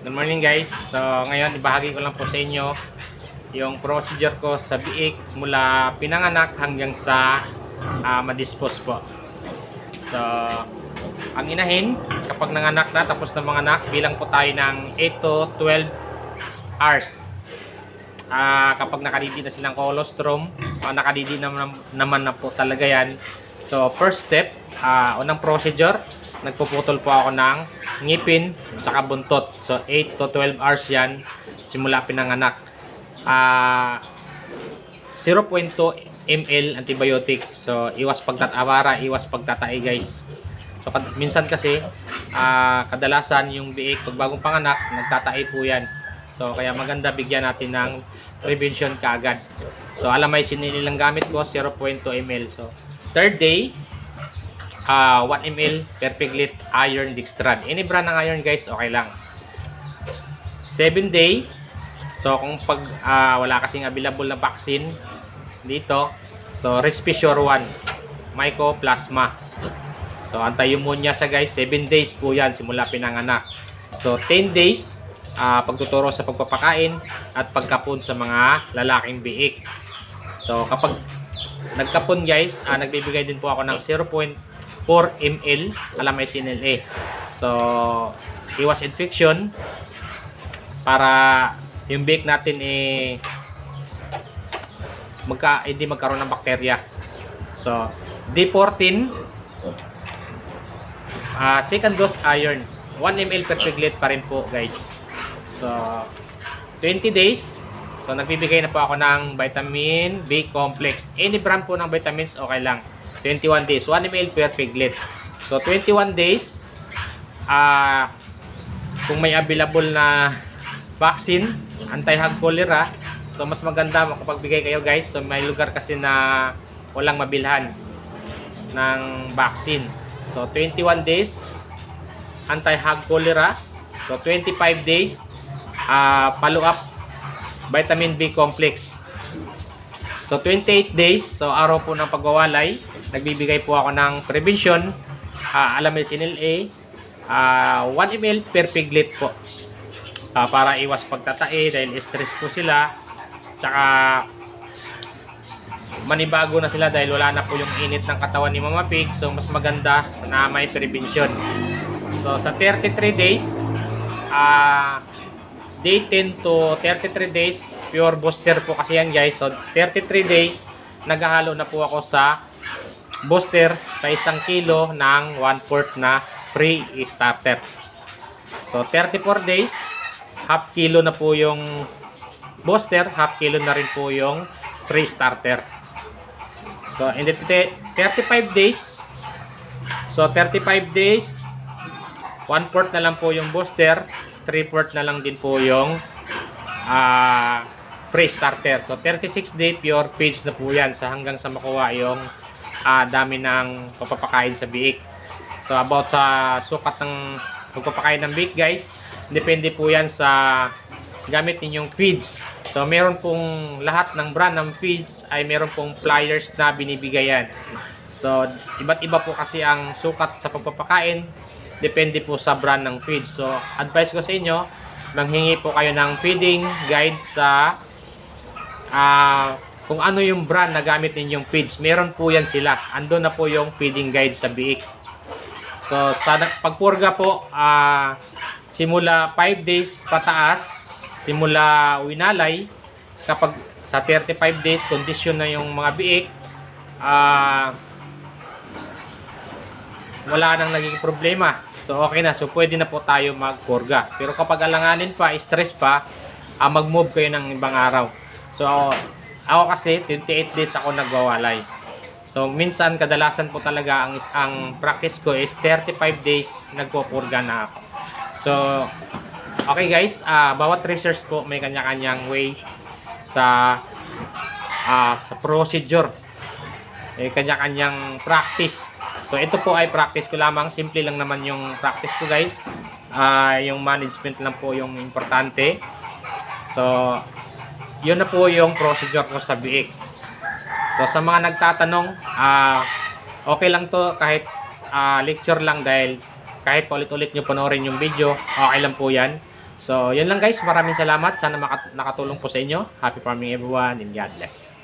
Good morning guys. So ngayon ibahagi ko lang po sa inyo yung procedure ko sa biik mula pinanganak hanggang sa ah, ma-dispose po. So ang inahin kapag nanganak na tapos na manganak bilang po tayo ng 8 to 12 hours. Ah, kapag nakadidi na silang colostrum, o nakadidi naman, naman na po talaga yan. So first step, ah, unang procedure, nagpuputol po ako ng ngipin tsaka buntot. So 8 to 12 hours yan simula pinanganak. Ah 0.2 ml antibiotic. So iwas pagtatawara, iwas pagtatai guys. So kad- minsan kasi ah, kadalasan yung biik pag bagong panganak nagtatai po yan. So kaya maganda bigyan natin ng prevention kaagad. So alamay nilang gamit ko 0.2 ml. So third day ah 1 ml per piglet iron dextran. Any brand ng iron guys, okay lang. 7 day. So kung pag ah, wala kasing available na vaccine dito, so Respissure 1 Mycoplasma. So anti-pneumonia siya guys, 7 days po 'yan simula pinanganak. So 10 days ah, pagtuturo sa pagpapakain at pagkapon sa mga lalaking biik. So kapag nagkapon guys, ah, nagbibigay din po ako ng 0.4 ml alamay CNLA. So iwas infection para yung bake natin eh magka hindi magkaroon ng bakterya. So D14 ah second dose iron 1 ml per piglet pa rin po guys. So 20 days So nagbibigay na po ako ng vitamin B complex. Any brand po ng vitamins okay lang. 21 days, 1 ml per piglet. So 21 days ah kung may available na vaccine, anti-hog cholera, so mas maganda makapagbigay kayo guys. So may lugar kasi na walang mabilhan ng vaccine. So 21 days anti-hog cholera. So 25 days ah follow up vitamin B complex. So 28 days, so araw po ng pagwawalay, nagbibigay po ako ng prevention, uh, alamis NLA, ah 1 ml per piglet po. Ah, para iwas pagtatae dahil stress po sila. Tsaka manibago na sila dahil wala na po yung init ng katawan ni Mama Pig. So mas maganda na may prevention. So sa 33 days, ah day 10 to 33 days pure booster po kasi yan guys. So 33 days naghahalo na po ako sa booster sa isang kilo ng 1 fourth na free starter. So 34 days half kilo na po yung booster half kilo na rin po yung free starter. So in the t- 35 days so 35 days 1 fourth na lang po yung booster 3 fourth na lang din po yung ah pre-starter. So 36 day pure page na po yan sa hanggang sa makuha yung ah, dami ng papapakain sa biik. So about sa sukat ng pagpapakain ng biik guys, depende po yan sa gamit ninyong feeds. So meron pong lahat ng brand ng feeds ay meron pong flyers na binibigayan. So iba't iba po kasi ang sukat sa pagpapakain depende po sa brand ng feed. So, advice ko sa inyo, manghingi po kayo ng feeding guide sa ah kung ano yung brand na gamit ninyong feeds. Meron po yan sila. Ando na po yung feeding guide sa biik. So, sa pagpurga po, ah simula 5 days pataas, simula winalay, kapag sa 35 days, condition na yung mga biik, ah wala nang naging problema. So okay na. So pwede na po tayo magpurga. Pero kapag alanganin pa, stress pa, ah, mag-move kayo ng ibang araw. So ako kasi 28 days ako nagwawalay. So minsan kadalasan po talaga ang ang practice ko is 35 days nagpupurga na ako. So okay guys, ah, bawat research po may kanya-kanyang way sa ah, sa procedure. May kanya-kanyang practice. So ito po ay practice ko lamang, simple lang naman yung practice ko guys. Ah, yung management lang po yung importante. So yun na po yung procedure ko sa biik. So sa mga nagtatanong, ah okay lang to kahit ah, lecture lang dahil kahit paulit-ulit nyo panoorin yung video, okay lang po yan. So, yun lang guys. Maraming salamat. Sana maka- nakatulong po sa inyo. Happy farming everyone and God bless.